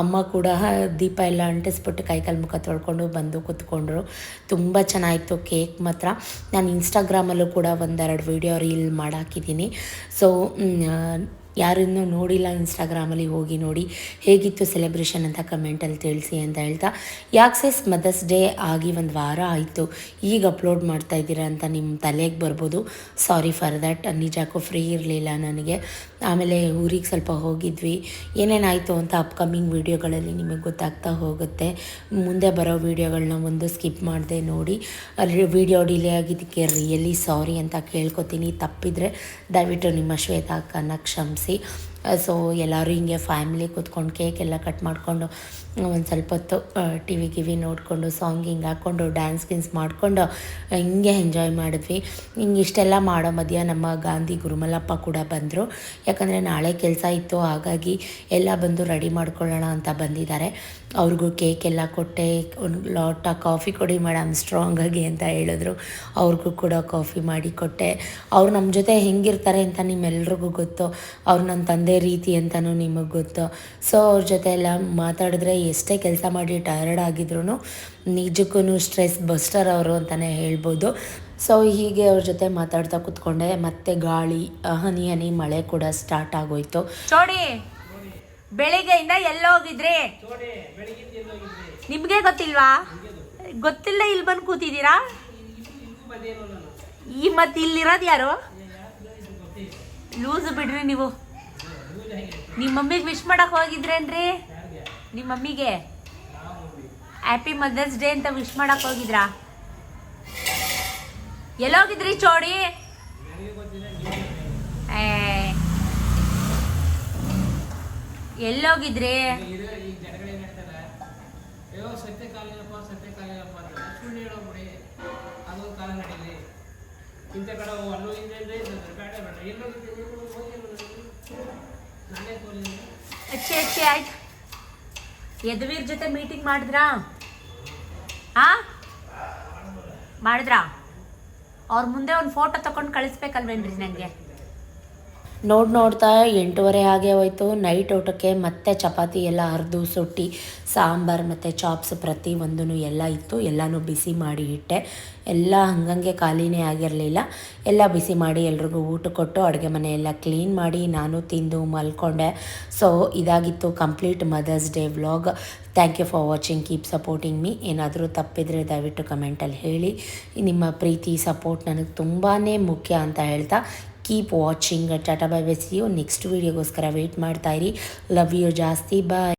ಅಮ್ಮ ಕೂಡ ದೀಪ ಎಲ್ಲ ಅಂಟಿಸ್ಬಿಟ್ಟು ಕೈಕಾಲು ಮುಖ ತೊಳ್ಕೊಂಡು ಬಂದು ಕೂತ್ಕೊಂಡ್ರು. ತುಂಬ ಚೆನ್ನಾಗಿತ್ತು ಕೇಕ್ ಮಾತ್ರ. ನಾನು ಇನ್ಸ್ಟಾಗ್ರಾಮಲ್ಲೂ ಕೂಡ ಒಂದೆರಡು ವಿಡಿಯೋ ರೀಲ್ ಮಾಡಾಕಿದ್ದೀನಿ. ಸೊ ಯಾರನ್ನು ನೋಡಿಲ್ಲ ಇನ್ಸ್ಟಾಗ್ರಾಮಲ್ಲಿ ಹೋಗಿ ನೋಡಿ ಹೇಗಿತ್ತು ಸೆಲೆಬ್ರೇಷನ್ ಅಂತ ಕಮೆಂಟಲ್ಲಿ ತಿಳಿಸಿ ಅಂತ ಹೇಳ್ತಾ. ಯಾಕ್ಸೆಸ್ ಮದರ್ಸ್ ಡೇ ಆಗಿ ಒಂದು ವಾರ ಆಯಿತು. ಈಗ ಅಪ್ಲೋಡ್ ಮಾಡ್ತಾ ಇದ್ದೀರಾ ಅಂತ ನಿಮ್ಮ ತಲೆಗೆ ಬರ್ಬೋದು. ಸಾರಿ ಫಾರ್ ದ್ಯಾಟ್ ನಿಜಕ್ಕೂ ಫ್ರೀ ಇರಲಿಲ್ಲ ನನಗೆ. ಆಮೇಲೆ ಊರಿಗೆ ಸ್ವಲ್ಪ ಹೋಗಿದ್ವಿ. ಏನೇನಾಯಿತು ಅಂತ ಅಪ್ಕಮಿಂಗ್ ವೀಡಿಯೋಗಳಲ್ಲಿ ನಿಮಗೆ ಗೊತ್ತಾಗ್ತಾ ಹೋಗುತ್ತೆ. ಮುಂದೆ ಬರೋ ವೀಡಿಯೋಗಳನ್ನ ಒಂದು ಸ್ಕಿಪ್ ಮಾಡಿದೆ ನೋಡಿ. ವೀಡಿಯೋ ಡಿಲೇ ಆಗಿದ್ದಕ್ಕೆ ರಿಯಲಿ ಸಾರಿ ಅಂತ ಕೇಳ್ಕೊತೀನಿ. ತಪ್ಪಿದರೆ ದಯವಿಟ್ಟು ನಿಮ್ಮ ಶ್ವೇತಾ ಅಕ್ಕನ ಕ್ಷಮಿಸಿ. ಸೊ ಎಲ್ಲರೂ ಹಿಂಗೆ ಫ್ಯಾಮಿಲಿ ಕೂತ್ಕೊಂಡು ಕೇಕ್ ಎಲ್ಲ ಕಟ್ ಮಾಡಿಕೊಂಡು ಒಂದು ಸ್ವಲ್ಪ ಹೊತ್ತು ಟಿ ವಿ ಗಿವಿ ನೋಡಿಕೊಂಡು ಸಾಂಗ್ ಹಿಂಗೆ ಹಾಕ್ಕೊಂಡು ಡ್ಯಾನ್ಸ್ ಗಿನ್ಸ್ ಮಾಡಿಕೊಂಡು ಹಿಂಗೆ ಎಂಜಾಯ್ ಮಾಡಿದ್ವಿ. ಹಿಂಗೆ ಇಷ್ಟೆಲ್ಲ ಮಾಡೋ ಮಧ್ಯ ನಮ್ಮ ಗಾಂಧಿ ಗುರುಮಲಪ್ಪ ಕೂಡ ಬಂದರು. ಯಾಕಂದರೆ ನಾಳೆ ಕೆಲಸ ಇತ್ತು, ಹಾಗಾಗಿ ಎಲ್ಲ ಬಂದು ರೆಡಿ ಮಾಡ್ಕೊಳ್ಳೋಣ ಅಂತ ಬಂದಿದ್ದಾರೆ. ಅವ್ರಿಗೂ ಕೇಕ್ ಎಲ್ಲ ಕೊಟ್ಟೆ, ಒಂದು ಲೋಟ ಕಾಫಿ ಕೊಡಿ ಮೇಡಮ್ ಸ್ಟ್ರಾಂಗ್ ಆಗಿ ಅಂತ ಹೇಳಿದ್ರು. ಅವ್ರಿಗೂ ಕೂಡ ಕಾಫಿ ಮಾಡಿ ಕೊಟ್ಟೆ. ಅವ್ರು ನಮ್ಮ ಜೊತೆ ಹೆಂಗಿರ್ತಾರೆ ಅಂತ ನಿಮ್ಮೆಲ್ರಿಗೂ ಗೊತ್ತು. ಅವ್ರು ನನ್ನ ತಂದೆ ರೀತಿ ಅಂತಲೂ ನಿಮಗೆ ಗೊತ್ತು. ಸೊ ಅವ್ರ ಜೊತೆ ಎಲ್ಲ ಮಾತಾಡಿದ್ರೆ ಎಷ್ಟೇ ಕೆಲಸ ಮಾಡಿ ಟಯರ್ಡ್ ಆಗಿದ್ರು ನಿಜಕ್ಕೂ ಸ್ಟ್ರೆಸ್ ಬಸ್ಟರ್ ಅವರು ಅಂತಲೇ ಹೇಳ್ಬೋದು. ಸೊ ಹೀಗೆ ಅವ್ರ ಜೊತೆ ಮಾತಾಡ್ತಾ ಕೂತ್ಕೊಂಡೆ. ಮತ್ತೆ ಗಾಳಿ, ಹನಿ ಹನಿ ಮಳೆ ಕೂಡ ಸ್ಟಾರ್ಟ್ ಆಗೋಯ್ತು. ನೋಡಿ ಬೆಳಿಗ್ಗೆಯಿಂದ ಎಲ್ಲೋಗಿದ್ರಿ? ನಿಮಗೆ ಗೊತ್ತಿಲ್ವಾ? ಗೊತ್ತಿಲ್ಲ ಇಲ್ಲಿ ಬಂದು ಕೂತಿದ್ದೀರಾ? ಈ ಮತ್ತೆ ಇಲ್ಲಿರೋದು ಯಾರು? ಲೂಸ್ ಬಿಡ್ರಿ ನೀವು. ನಿಮ್ಮ ಮಮ್ಮಿಗೆ ವಿಶ್ ಮಾಡಕ್ ಹೋಗಿದ್ರೇನ್ರಿ? ನಿಮ್ಮ ಮಮ್ಮಿಗೆ. ಹ್ಯಾಪಿ ಮದರ್ಸ್ ಡೇ ಅಂತ ವಿಶ್ ಮಾಡಕ್ ಹೋಗಿದ್ರಾ? ಎಲ್ಲೋಗಿದ್ರಿ ಚೋಡಿ? ಎಲ್ಲೋಗಿದ್ರಿ? ಅಚ್ಚಿ ಅಚ್ಚಿ ಆಯ್ತು. ಯದುವೀರ್ ಜೊತೆ ಮೀಟಿಂಗ್ ಮಾಡಿದ್ರಾ? ಆ? ಮಾಡಿದ್ರಾ? ಅವ್ರ ಮುಂದೆ ಒಂದು ಫೋಟೋ ತಗೊಂಡು ಕಳಿಸ್ಬೇಕಲ್ವೇನ್ರಿ ನನಗೆ ನೋಡಿ ನೋಡ್ತಾ ಎಂಟೂವರೆ ಆಗೇ ಹೋಯ್ತು. ನೈಟ್ ಊಟಕ್ಕೆ ಮತ್ತೆ ಚಪಾತಿ ಎಲ್ಲ ಹರಿದು ಸುಟ್ಟಿ, ಸಾಂಬಾರು ಮತ್ತು ಚಾಪ್ಸ್ ಪ್ರತಿ ಒಂದೂ ಎಲ್ಲ ಇತ್ತು. ಎಲ್ಲನೂ ಬಿಸಿ ಮಾಡಿ ಇಟ್ಟೆ. ಎಲ್ಲ ಹಂಗಂಗೆ ಖಾಲಿನೇ ಆಗಿರಲಿಲ್ಲ. ಎಲ್ಲ ಬಿಸಿ ಮಾಡಿ ಎಲ್ರಿಗೂ ಊಟ ಕೊಟ್ಟು ಅಡುಗೆ ಮನೆ ಎಲ್ಲ ಕ್ಲೀನ್ ಮಾಡಿ ನಾನು ತಿಂದು ಮಲ್ಕೊಂಡೆ. ಸೊ ಇದಾಗಿತ್ತು complete mother's day vlog thank you for watching keep supporting me ಏನಾದರೂ ತಪ್ಪಿದರೆ ದಯವಿಟ್ಟು ಕಮೆಂಟಲ್ಲಿ ಹೇಳಿ. ನಿಮ್ಮ ಪ್ರೀತಿ ಸಪೋರ್ಟ್ ನನಗೆ ತುಂಬಾ ಮುಖ್ಯ ಅಂತ ಹೇಳ್ತಾ keep watching tata bye bless you next ವೀಡಿಯೋಗೋಸ್ಕರ wait ಮಾಡ್ತಾಯಿರಿ ಲವ್ ಯು ಜಾಸ್ತಿ ಬಾಯ್